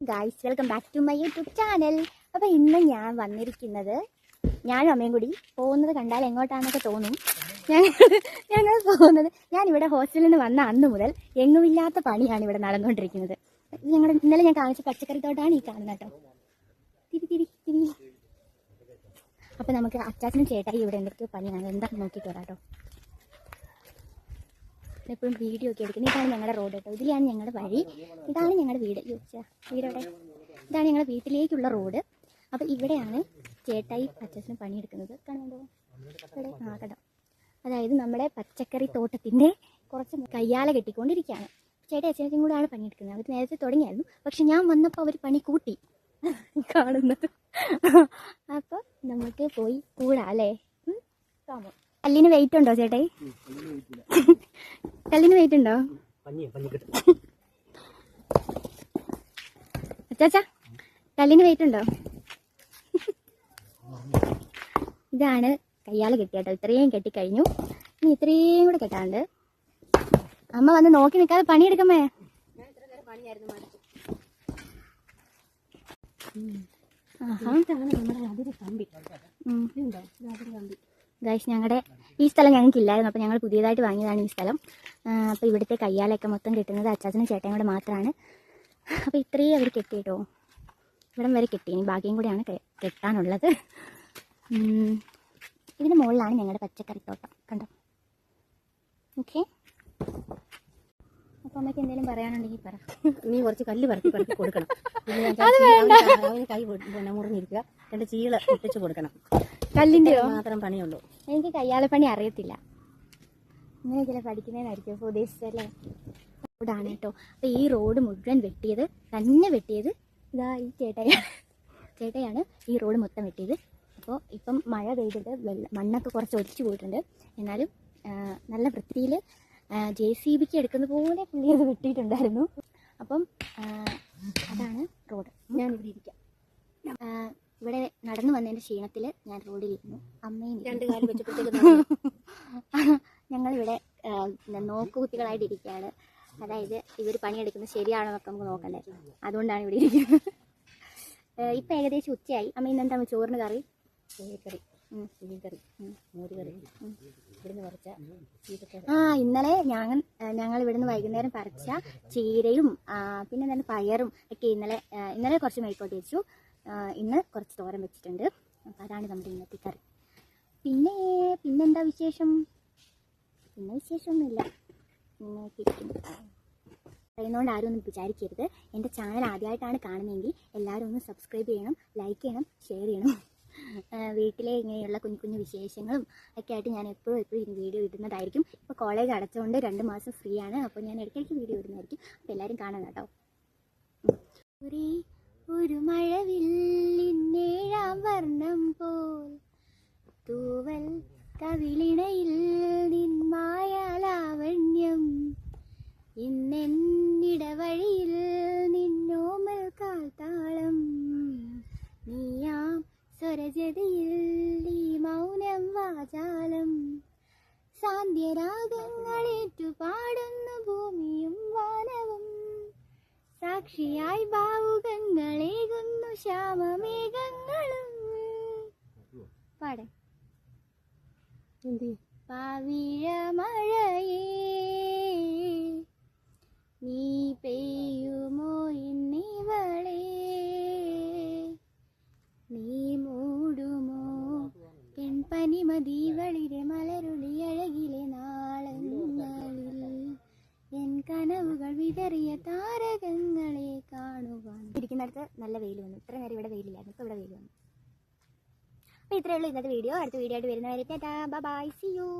Guys welcome back to my YouTube channel അപ്പോൾ ഇന്ന് ഞാൻ വന്നിരിക്കുന്നത് ഞാനും അമ്മയും കൂടി പോകുന്നത് കണ്ടാൽ എങ്ങോട്ടാണെന്നൊക്കെ തോന്നും. ഞങ്ങൾ ഞങ്ങൾ പോകുന്നത് ഞാനിവിടെ ഹോസ്റ്റലിൽ നിന്ന് വന്ന അന്ന് മുതൽ എങ്ങുമില്ലാത്ത പണിയാണ് ഇവിടെ നടന്നുകൊണ്ടിരിക്കുന്നത്. ഞങ്ങളുടെ ഇന്നലെ ഞാൻ കാണിച്ച പച്ചക്കറി തോട്ടാണ് ഈ കാണുന്നത് കേട്ടോ. തിരി തിരി തിരി. അപ്പോൾ നമുക്ക് അച്ചാച്ചനും ചേട്ടായി ഇവിടെ എന്തൊക്കെയോ പണിയാണ്. എന്താണെന്ന് നോക്കിയിട്ട് വരാം കേട്ടോ. എപ്പോഴും വീഡിയോ ഒക്കെ എടുക്കുന്നത്. ഇതാണ് ഞങ്ങളുടെ റോഡ് കേട്ടോ ഇതിലാണ് ഞങ്ങളുടെ വഴി. ഇതാണ് ഞങ്ങളുടെ വീട്. യ്യോ, വീടവിടെ? വീട് ഇതാണ് ഞങ്ങളുടെ വീട്ടിലേക്കുള്ള റോഡ് അപ്പോൾ ഇവിടെയാണ് ചേട്ടായി അച്ഛനും പണിയെടുക്കുന്നത്. കാണുന്നുണ്ടോ ഇവിടെ ആ അതായത് നമ്മുടെ പച്ചക്കറി തോട്ടത്തിന്റെ കുറച്ച് കയ്യാല കെട്ടിക്കൊണ്ടിരിക്കുകയാണ്. ചേട്ടായി അച്ഛനും കൂടെയാണ് പണിയെടുക്കുന്നത്. അവർ നേരത്തെ തുടങ്ങിയായിരുന്നു. പക്ഷെ ഞാൻ വന്നപ്പോൾ അവർ പണി കൂട്ടി. കാണുന്നത്. അപ്പോൾ നമുക്ക് പോയി കൂടാ അല്ലേ? കാമോ കല്ലിന് വെയിറ്റ് ഉണ്ടോ ചേട്ടായി? കല്ലിന് വെയിറ്റ് ഉണ്ടോ? അച്ചാച്ച കല്ലിന് വെയിറ്റ് ഉണ്ടോ? ഇതാണ് കയ്യാൽ കെട്ടിയാട്ടോ ഇത്രയും കെട്ടിക്കഴിഞ്ഞു. ഇനി ഇത്രയും കൂടെ കെട്ടാണ്ട് അമ്മ വന്ന് നോക്കി നിൽക്കാതെ പണിയെടുക്കമ്മേ. ആഹാ ഗൈസ് ഞങ്ങളുടെ ഈ സ്ഥലം ഞങ്ങൾക്ക് ഇല്ലായിരുന്നു അപ്പോൾ ഞങ്ങൾ പുതിയതായിട്ട് വാങ്ങിയതാണ് ഈ സ്ഥലം. അപ്പോൾ ഇവിടുത്തെ കയ്യാലൊക്കെ മൊത്തം കിട്ടുന്നത് അച്ചാച്ചനും ചേട്ടനും കൂടെ മാത്രമാണ് അപ്പോൾ ഇത്രയും അവർ കെട്ടിയിട്ടോ ഇവിടം വരെ കെട്ടി. ഇനി ബാക്കിയും കൂടെയാണ് കെട്ടാനുള്ളത്. ഇതിന് മുകളിലാണ് ഞങ്ങളുടെ പച്ചക്കറിത്തോട്ടം. കണ്ടോ? ഓക്കെ അപ്പോൾ അമ്മയ്ക്ക് എന്തെങ്കിലും പറയാനുണ്ടെങ്കിൽ പറ. നീ കുറച്ച് കല്ല് പറക്കി പറക്കി കൊടുക്കണം. കൈ മുറിഞ്ഞിരിക്കുക. രണ്ട് ചീള പൊട്ടിച്ച് കൊടുക്കണം. കല്ലിന്റെയോ മാത്രം പണിയുള്ളൂ. എനിക്ക് കയ്യാലപ്പണി അറിയത്തില്ല. ഇങ്ങനെ ചില പഠിക്കുന്നതിനായിരിക്കും ഉദ്ദേശിച്ചല്ലേ റോഡാണ് കേട്ടോ. അപ്പോൾ ഈ റോഡ് മുഴുവൻ വെട്ടിയത് തന്നെ വെട്ടിയത് ഇതാ ഈ ചേട്ടയാണ്. ചേട്ടയാണ് ഈ റോഡ് മൊത്തം വെട്ടിയത്. അപ്പോൾ ഇപ്പം മഴ പെയ്തിട്ട് വെള്ളം മണ്ണൊക്കെ കുറച്ച് ഒലിച്ചു പോയിട്ടുണ്ട്. എന്നാലും നല്ല വൃത്തിയിൽ ജെ സി ബിക്ക് എടുക്കുന്ന പോലെ പുള്ളി അത് വെട്ടിയിട്ടുണ്ടായിരുന്നു. അപ്പം അതാണ് റോഡ്. ഞാൻ ഇവിടെ ഇരിക്കാം ഇവിടെ നടന്നു വന്നതിന്റെ ക്ഷീണത്തിൽ ഞാൻ റോഡിലിരുന്നു അമ്മയും രണ്ട്. കാൽ വെച്ചപ്പോഴത്തേക്ക് ഞങ്ങളിവിടെ നോക്കുകുത്തികളായിട്ട് ഇരിക്കുകയാണ് അതായത് ഇവർ പണിയെടുക്കുന്നത് ശരിയാണോ എന്നൊക്കെ നമുക്ക് നോക്കണ്ടേ. അതുകൊണ്ടാണ് ഇവിടെ ഇരിക്കുന്നത്. ഇപ്പം ഏകദേശം ഉച്ചയായി. അമ്മ ഇന്ന് എന്താ ചോറിന് കറി? കറി ഇവിടുന്ന് ആ ഇന്നലെ ഞങ്ങൾ ഞങ്ങൾ ഇവിടുന്ന് വൈകുന്നേരം പറിച്ച ചീരയും പിന്നെ എന്താണ് പയറും ഒക്കെ ഇന്നലെ ഇന്നലെ കുറച്ച് മേൽക്കോട്ട് വെച്ചു. ഇന്ന് കുറച്ച് തോരൻ വെച്ചിട്ടുണ്ട്. അപ്പം അതാണ് നമ്മുടെ ഇന്നത്തെ കറി. പിന്നെ പിന്നെന്താ വിശേഷം? പിന്നെ വിശേഷമൊന്നുമില്ല. ഇങ്ങനെയൊക്കെ ഇരിക്കുന്നു. പറയുന്നതുകൊണ്ട് ആരും ഒന്നും വിചാരിക്കരുത്. എന്റെ ചാനൽ ആദ്യമായിട്ടാണ് കാണുന്നതെങ്കിൽ എല്ലാവരും ഒന്ന് സബ്സ്ക്രൈബ് ചെയ്യണം ലൈക്ക് ചെയ്യണം ഷെയർ ചെയ്യണം. വീട്ടിലെ ഇങ്ങനെയുള്ള കുഞ്ഞു കുഞ്ഞു വിശേഷങ്ങളും ഒക്കെ ആയിട്ട് ഞാൻ എപ്പോഴും എപ്പോഴും വീഡിയോ ഇടുന്നതായിരിക്കും. ഇപ്പോൾ കോളേജ് അടച്ചുകൊണ്ട് രണ്ട് മാസം ഫ്രീ ആണ്. അപ്പോൾ ഞാൻ ഇടയ്ക്കിടയ്ക്ക് വീഡിയോ ഇടുന്നതായിരിക്കും. അപ്പോൾ എല്ലാവരും കാണണം കേട്ടോ. ഒരു മഴവില്ലിന്നേഴാം വർണം പോൽ. തൂവൽ കവിളിണയിൽ നിന്മായാലാവണ്യം ഇന്നെന്നിടവഴിയിൽ നിന്നോമൽ കാൽത്താളം. നീയാം സ്വരജതിയിൽ ഈ മൗനം വാചാലം. സാന്ധ്യരാഗങ്ങളേറ്റു സാക്ഷിയായി ഭാവുകങ്ങളേകുന്നു ശ്യാമമേഘങ്ങളും പാടെ. പാവിഴ മഴയേ നീ പെയ്യുമോ ഇന്നിവളേ നീ മൂടുമോ? പെൺപനിമതി വളിരെ മലരുളി ഇരിക്കുന്നിടത്ത് നല്ല വെയിൽ വന്നു. ഇത്ര നേരം ഇവിടെ വെയിലില്ലായിരുന്നു. ഇപ്പോൾ ഇവിടെ വെയിൽ വന്നു. അപ്പോൾ ഇത്രയേ ഉള്ളൂ ഇന്നത്തെ വീഡിയോ. അടുത്ത വീഡിയോ ആയിട്ട് വരുന്നവരെ ടാറ്റാ. By C U